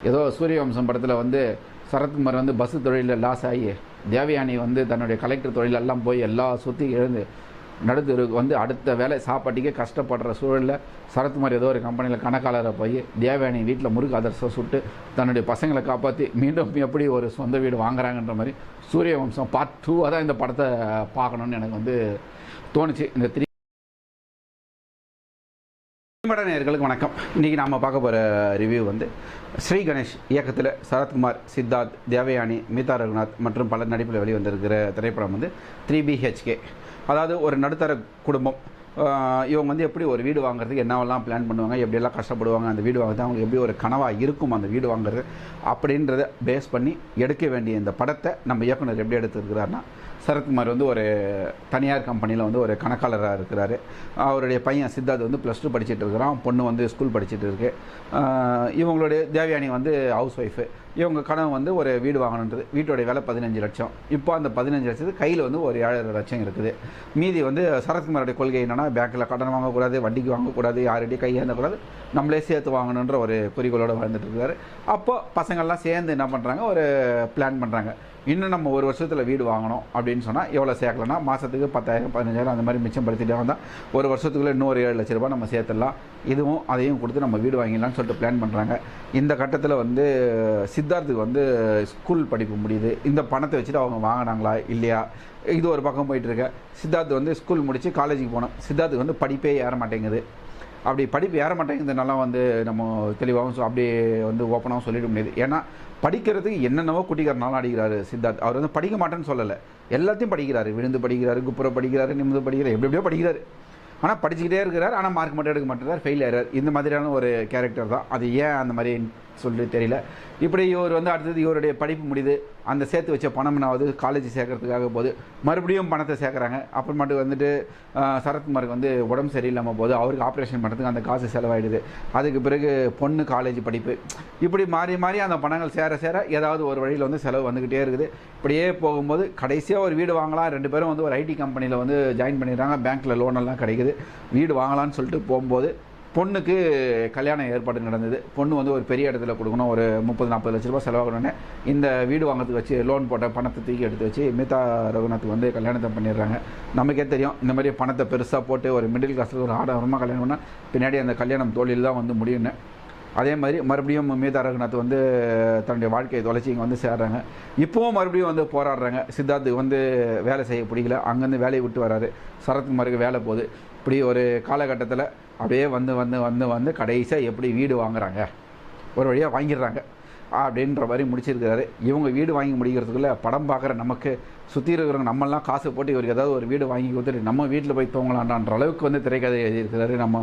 ஏதோ சூரியவம்சம் படத்தில் வந்து சரத்குமார் வந்து பஸ் தொழிலில் லாஸ் ஆகி தேவயானி வந்து தன்னுடைய கலெக்டர் தொழிலெல்லாம் போய் எல்லா சொத்தையும் எழுந்து நடுத்தருக்கு வந்து அடுத்த வேலை சாப்பாட்டுக்கே கஷ்டப்படுற சூழலில் சரத்குமார் ஏதோ ஒரு கம்பெனியில் கணக்காளரை போய் தேவயானி வீட்டில் முருக அதர்சம் சுட்டு தன்னுடைய பசங்களை காப்பாற்றி மீண்டும் எப்படி ஒரு சொந்த வீடு வாங்குறாங்கன்ற மாதிரி சூரியவம்சம் பார்ட் டூவாக தான் இந்த படத்தை பார்க்கணுன்னு எனக்கு வந்து தோணுச்சு. இந்த த்ரீ மட நேர்களுக்கு வணக்கம். இன்றைக்கி நாம் பார்க்க போகிற ரிவ்யூ வந்து ஸ்ரீ கணேஷ் இயக்கத்தில் சரத்குமார் சித்தார்த் தேவயானி மீதா ரகுநாத் மற்றும் பல நடிப்பில் வெளிவந்திருக்கிற திரைப்படம் வந்து த்ரீ பிஹெச்கே அதாவது ஒரு நடுத்தர குடும்பம். இவங்க வந்து எப்படி ஒரு வீடு வாங்குறதுக்கு என்னவெல்லாம் பிளான் பண்ணுவாங்க எப்படியெல்லாம் கஷ்டப்படுவாங்க அந்த வீடு வாங்குறது அவங்களுக்கு எப்படி ஒரு கனவாக இருக்கும் அந்த வீடு வாங்குறது அப்படின்றத பேஸ் பண்ணி எடுக்க வேண்டிய இந்த படத்தை நம்ம இயக்குனர் எப்படி எடுத்திருக்கிறாருன்னா சரத்குமார் வந்து ஒரு தனியார் கம்பெனியில் வந்து ஒரு கணக்காளராக இருக்கிறாரு. அவருடைய பையன் சித்தார்த் வந்து ப்ளஸ் டூ படிச்சுட்டு இருக்கிறான். பொண்ணு வந்து ஸ்கூல் படிச்சுட்டு இருக்கு. இவங்களுடைய தேவயானி வந்து ஹவுஸ் ஒய்ஃபு இவங்க கனவு வந்து ஒரு வீடு வாங்கணுன்றது. வீட்டோடைய விலை பதினஞ்சு லட்சம். இப்போ அந்த பதினஞ்சு லட்சத்துக்கு கையில் வந்து ஒரு ஏழரை லட்சம் இருக்குது. மீதி வந்து சரத்குமாரோடைய கொள்கை என்னென்னா பேங்க்கில் கடன் வாங்கக்கூடாது வட்டிக்கு வாங்கக்கூடாது யார்கிட்டையும் கையேந்தக்கூடாது நம்மளே சேர்த்து வாங்கணுன்ற ஒரு குறிக்கோளோடு வாழ்ந்துட்டு இருக்காரு. அப்போ பசங்கள்லாம் சேர்ந்து என்ன பண்ணுறாங்க ஒரு பிளான் பண்ணுறாங்க இன்னும் நம்ம ஒரு வருஷத்தில் வீடு வாங்கணும் அப்படின்னு சொன்னால் எவ்வளோ சேர்க்கலன்னா மாதத்துக்கு பத்தாயிரம் பதினஞ்சாயிரம் அந்த மாதிரி மிச்சம் படுத்திட்டே வந்தால் ஒரு வருஷத்துக்குள்ளே இன்னொரு ஏழு லட்ச ரூபாய் நம்ம சேர்த்துடலாம். இதுவும் அதையும் கொடுத்து நம்ம வீடு வாங்கிடலாம்னு சொல்லிட்டு பிளான் பண்ணுறாங்க இந்த கட்டத்தில் வந்து சித்தார்த்துக்கு வந்து ஸ்கூல் படிப்பு முடியுது. இந்த பணத்தை வச்சுட்டு அவங்க வாங்கினாங்களா இல்லையா? இது ஒரு பக்கம் போயிட்டுருக்கேன் சித்தார்த்து சித்தார்த் வந்து ஸ்கூல் முடித்து காலேஜுக்கு போனோம் சித்தார்த்துக்கு வந்து படிப்பே ஏற மாட்டேங்குது. அப்படி படிப்பு ஏற மாட்டேங்குதுனால வந்து நம்ம தெளிவாகவும் அப்படியே வந்து ஓப்பனாகவும் சொல்லிட முடியாது. ஏன்னா படிக்கிறதுக்கு என்னென்னவோ குட்டிக்காரனாலும் அடிக்கிறாரு சித்தார்த். அவர் வந்து படிக்க மாட்டேன்னு சொல்லலை. எல்லாத்தையும் படிக்கிறாரு. விழுந்து படிக்கிறாரு குப்புற படிக்கிறாரு நிமிந்து படிக்கிறார் எப்படி எப்படியோ படிக்கிறாரு. ஆனால் படிச்சுக்கிட்டே இருக்கிறார். ஆனால் மார்க் மட்டும் எடுக்க மாட்டேறார் ஃபெயில் ஆகிறார் இந்த மாதிரியான ஒரு கேரக்டர் தான். அது ஏன் அந்த மாதிரி சொல்லிட்டு தெரியல. இப்படி இவர் வந்து அடுத்தது இவருடைய படிப்பு முடியுது. அந்த சேர்த்து வச்ச பணம்னாவது காலேஜ் சேர்க்கறதுக்காக போது மறுபடியும் பணத்தை சேர்க்குறாங்க. அப்புறமேட்டு வந்துட்டு சரத்குமாருக்கு வந்து உடம்பு சரியில்லாமல் போது அவருக்கு ஆப்ரேஷன் பண்ணுறதுக்கு அந்த காசு செலவாயிடுது. அதுக்கு பிறகு பொண்ணு காலேஜ் படிப்பு. இப்படி மாறி மாறி அந்த பணங்கள் சேர சேர ஏதாவது ஒரு வழியில் வந்து செலவு வந்துக்கிட்டே இருக்குது. இப்படியே போகும்போது கடைசியாக ஒரு வீடு வாங்கலாம். ரெண்டு பேரும் வந்து ஒரு ஐடி கம்பெனியில் வந்து ஜாயின் பண்ணிடுறாங்க. பேங்க்கில் லோன் எல்லாம் கிடைக்குது. வீடு வாங்கலாம்னு சொல்லிட்டு போகும்போது பொண்ணுக்கு கல்யாண ஏற்பாடு நடந்தது. பொண்ணு வந்து ஒரு பெரிய இடத்துல கொடுக்கணும். ஒரு முப்பது நாற்பது லட்ச ரூபா செலவாகணுன்னு இந்த வீடு வாங்குறதுக்கு வச்சு லோன் போட்ட பணத்தை தூக்கி எடுத்து வச்சு மிதா ரகுநாத்துக்கு வந்து கல்யாணத்தை பண்ணிடுறாங்க. நமக்கே தெரியும் இந்த மாதிரி பணத்தை பெருசாக போட்டு ஒரு மிடில் கிளாஸில் ஒரு ஆடவரமாக கல்யாணம் பண்ணால் பின்னாடி அந்த கல்யாணம் தோழில் தான் வந்து முடியும்னு. அதே மாதிரி மறுபடியும் மீதா ரகுநாத் வந்து தன்னுடைய வாழ்க்கையை தொலைச்சி இங்கே வந்து சேர்றாங்க. இப்போவும் மறுபடியும் வந்து போராடுறாங்க. சித்தார்த்துக்கு வந்து வேலை செய்ய பிடிக்கல. அங்கேருந்து வேலையை விட்டு வராரு. சரத்குமாருக்கு வேலை போகுது. இப்படி ஒரு காலகட்டத்தில் அப்படியே வந்து வந்து வந்து வந்து கடைசியாக எப்படி வீடு வாங்குறாங்க? ஒரு வழியாக வாங்கிடுறாங்க. அப்படின்ற மாதிரி முடிச்சிருக்கிறாரு. இவங்க வீடு வாங்கி முடிக்கிறதுக்குள்ளே படம் பார்க்குற நமக்கு சுற்றி இருக்கிறவங்க நம்மளாம் காசு போட்டு இவருக்கு ஏதாவது ஒரு வீடு வாங்கி கொடுத்துட்டு நம்ம வீட்டில் போய் தூங்கலான்ற அளவுக்கு வந்து திரைக்கதை எழுதியிருக்கிறாரு நம்ம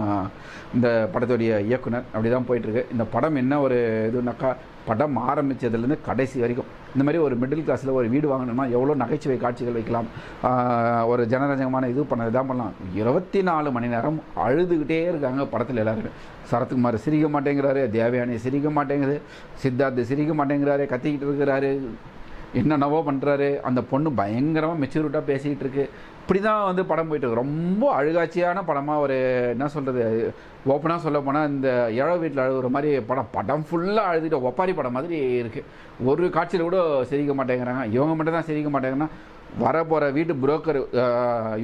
இந்த படத்துடைய இயக்குனர். அப்படி தான் போயிட்டுருக்கு. இந்த படம் என்ன ஒரு இதுனாக்கா படம் ஆரம்பித்ததுலேருந்து கடைசி வரைக்கும். இந்த மாதிரி ஒரு மிடில் கிளாஸில் ஒரு வீடு வாங்கணும்னா எவ்வளோ நகைச்சுவை காட்சிகள் வைக்கலாம். ஒரு ஜனரஞ்சகமான இது பண்ண இதாக பண்ணலாம். இருபத்தி நாலு மணி நேரம் அழுதுகிட்டே இருக்காங்க படத்தில் எல்லாருமே. சரத்குமார் சிரிக்க மாட்டேங்கிறாரு தேவயானி சிரிக்க மாட்டேங்குது சித்தார்த்து சிரிக்க மாட்டேங்கிறாரு கத்திக்கிட்டு இருக்கிறாரு. என்னென்னவோ பண்ணுறாரு அந்த பொண்ணு பயங்கரமாக மெச்சூரிட்டாக பேசிக்கிட்டு இருக்கு. இப்படி தான் வந்து படம் போயிட்டு ரொம்ப அழுகாட்சியான படமாக ஒரு என்ன சொல்கிறது ஓப்பனாக சொல்ல போனால் இந்த ஏழை வீட்டில் அழுகுற மாதிரி படம் படம் ஃபுல்லாக அழுதுட்டு ஒப்பாரி படம் மாதிரி இருக்குது ஒரு காட்சியில் கூட சிரிக்க மாட்டேங்கிறாங்க. இவங்க மட்டும் தான் சிரிக்க மாட்டேங்கன்னா வரப்போகிற வீட்டு புரோக்கர்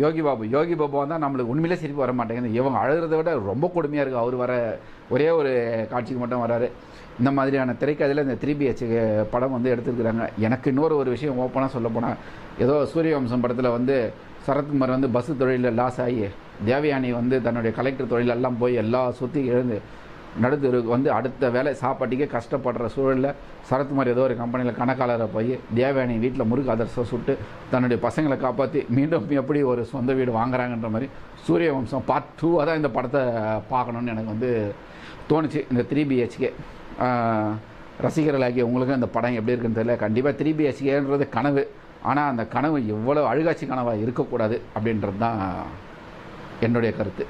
யோகி பாபு யோகி பாபு வந்தால் நம்மளுக்கு உண்மையிலே சிரிப்பு வர மாட்டேங்குது. இவங்க அழுகிறத விட ரொம்ப கொடுமையாக இருக்குது அவர் வர ஒரே ஒரு காட்சிக்கு மட்டும் வராரு. இந்த மாதிரியான திரைக்கதையில் இந்த த்ரீ பிஹெச் படம் வந்து எடுத்துருக்குறாங்க. எனக்கு இன்னொரு ஒரு விஷயம் ஓப்பனாக சொல்ல போனால் ஏதோ சூரியவம்சம் படத்தில் வந்து சரத்குமார் வந்து பஸ் தொழிலில் லாஸ் ஆகி தேவயானி வந்து தன்னுடைய கலெக்டர் தொழிலெல்லாம் போய் எல்லா சொத்தையும் இழந்து நடுத்தருக்கு வந்து அடுத்த வேலை சாப்பாட்டுக்கே கஷ்டப்படுற சூழலில் சரத்குமார் ஏதோ ஒரு கம்பெனியில் கணக்காளரை போய் தேவயானி வீட்டில் முருக அதர்சம் சுட்டு தன்னுடைய பசங்களை காப்பாற்றி மீண்டும் எப்படி ஒரு சொந்த வீடு வாங்குறாங்கன்ற மாதிரி சூரிய வம்சம் பார்ட் டூவாக தான் இந்த படத்தை பார்க்கணுன்னு எனக்கு வந்து தோணுச்சு. இந்த த்ரீ பிஹெச்கே ரசிகர்களாகிய உங்களுக்கு இந்த படம் எப்படி இருக்குன்னு தெரியல. கண்டிப்பாக த்ரீ பிஹெச்கேன்றது கனவு. ஆனால் அந்த கனவு எவ்வளோ அழுகாட்சி கனவாக இருக்கக்கூடாது அப்படின்றது தான் என்னுடைய கருத்து.